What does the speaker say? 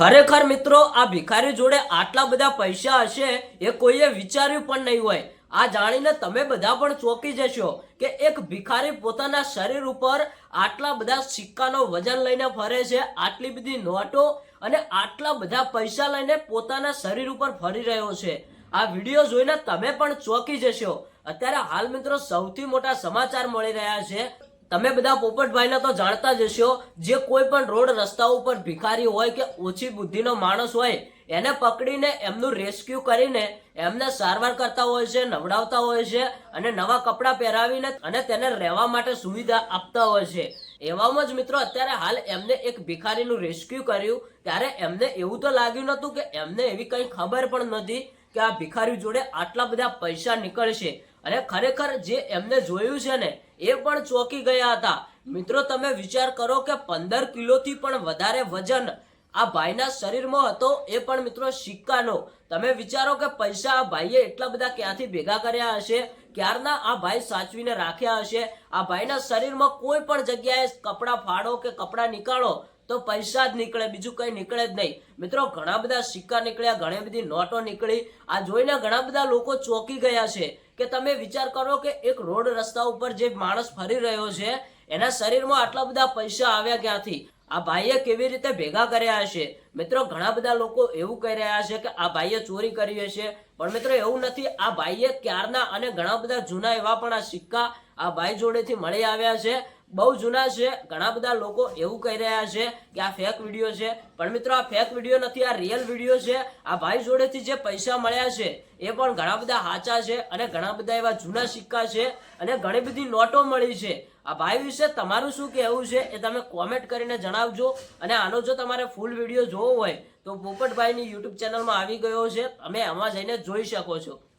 ખરેખર મિત્રો, આ ભિખારી જોડે આટલા બધા પૈસા હશે એ કોઈએ વિચાર્યું પણ નહીં હોય. આ જાણીને તમે બધા પણ ચોંકી જશો કે એક ભિખારી પોતાના શરીર ઉપર આટલા બધા સિક્કાનો વજન લઈને ફરે છે, આટલી બધી નોટો અને આટલા બધા પૈસા લઈને પોતાના શરીર ઉપર ફરી રહ્યો છે. આ વીડિયો જોઈને તમે પણ ચોંકી જશો. અત્યારે હાલ મિત્રો સૌથી મોટા સમાચાર મળી રહ્યા છે. તમે બધા પોપટભાઈને તો જાણતા જ હશો, જે કોઈ પણ રોડ રસ્તા ઉપર ભિખારી હોય કે ઓછી બુદ્ધિનો માણસ હોય, એને પકડીને એમનું રેસ્ક્યુ કરીને એમને સારવાર કરતા હોય છે, નવડાવતા હોય છે અને નવા કપડાં પહેરાવીને અને તેને રહેવા માટે સુવિધા આપતા હોય છે. એવામાં જ મિત્રો અત્યારે હાલ એમને એક ભિખારીનું રેસ્ક્યુ કર્યું, ત્યારે એમને એવું તો લાગ્યું નહોતું કે એમને એવી કંઈ ખબર પણ નથી કે આ ભિખારી જોડે આટલા બધા પૈસા નીકળશે. અને ખરેખર જે એમને જોયું છે ને, એ પણ ચોંકી ગયા હતા. મિત્રો, તમે વિચાર કરો કે પંદર કિલોથી પણ વધારે વજન આ ભાઈના શરીરમાં હતો, એ પણ મિત્રો સિક્કાનો. તમે વિચારો કે પૈસા આ ભાઈએ એટલા બધા ક્યાંથી ભેગા કર્યા હશે? ક્યારના આ ભાઈ સાચવીને રાખ્યા હશે? આ ભાઈના શરીરમાં કોઈ પણ જગ્યાએ કપડાં ફાડો કે કપડાં નીકાળો તો પૈસા જ નીકળે, બીજું કંઈ નીકળે જ નહીં. મિત્રો, ઘણા બધા સિક્કા નીકળ્યા, ઘણી બધી નોટો નીકળી. આ જોઈને ઘણા બધા લોકો ચોંકી ગયા છે કે તમે વિચાર કરો કે એક રોડ રસ્તા ઉપર જે માણસ ફરી રહ્યો છે, એના શરીરમાં આટલા બધા પૈસા આવ્યા ક્યાંથી? આ ભાઈએ કેવી રીતે ભેગા કર્યા હશે? મિત્રો, ઘણા બધા લોકો એવું કહી રહ્યા છે કે આ ભાઈએ ચોરી કરી હશે. પણ મિત્રો, એવું નથી. આ ભાઈએ ક્યારના અને ઘણા બધા જૂના એવા પણ આ સિક્કા આ ભાઈ જોડેથી મળી આવ્યા છે. બહુ જૂના છે, ઘણા બધા લોકો એવું કહી રહ્યા છે કે આ ફેક વીડિયો છે. પણ મિત્રો, આ ફેક વીડિયો નથી, આ રિયલ વીડિયો છે. આ ભાઈ જોડેથી જે પૈસા મળ્યા છે, એ પણ ઘણા બધા સાચા છે અને ઘણા બધા એવા જૂના સિક્કા છે અને ઘણી બધી નોટો મળી છે. આ ભાઈ વિશે તમારું શું કહેવું છે એ તમે કોમેન્ટ કરીને જણાવજો અને આનો જો તમારે ફૂલ વીડિયો જોવો હોય, તો પોપટભાઈની યુટ્યુબ ચેનલમાં આવી ગયો છે. તમે એમાં જઈને જોઈ શકો છો.